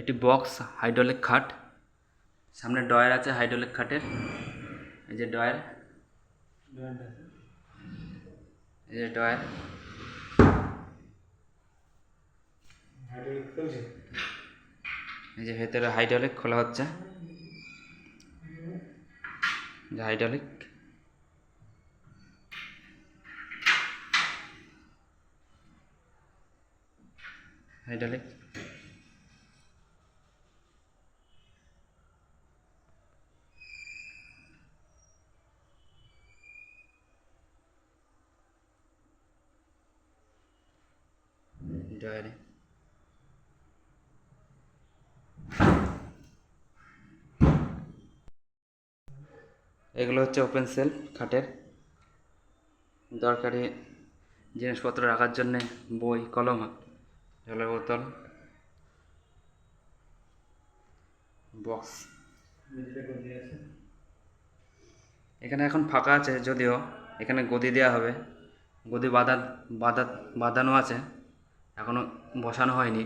এটি box hydraulic খাট। সামনে ডয়ার আছে হাইড্রোলিক খাটের। এই যে ডয়ার এই যে ডয়ার এই যে ভেতরে হাইড্রোলিক খোলা হচ্ছে। যে হাইড্রোলিক। হাইড্রোলিক। ডয়ারে এগুলো হচ্ছে ওপেন সেল খাটের। দরকারি জিনিসপত্র রাখার জন্যে বই, কলম, জলের বোতল বক্স এখানে এখন ফাঁকা আছে যদিও, এখানে গদি দেওয়া হবে। গদি বাঁধা বাঁধা বাঁধানো আছে। এখনও বসানো হয়নি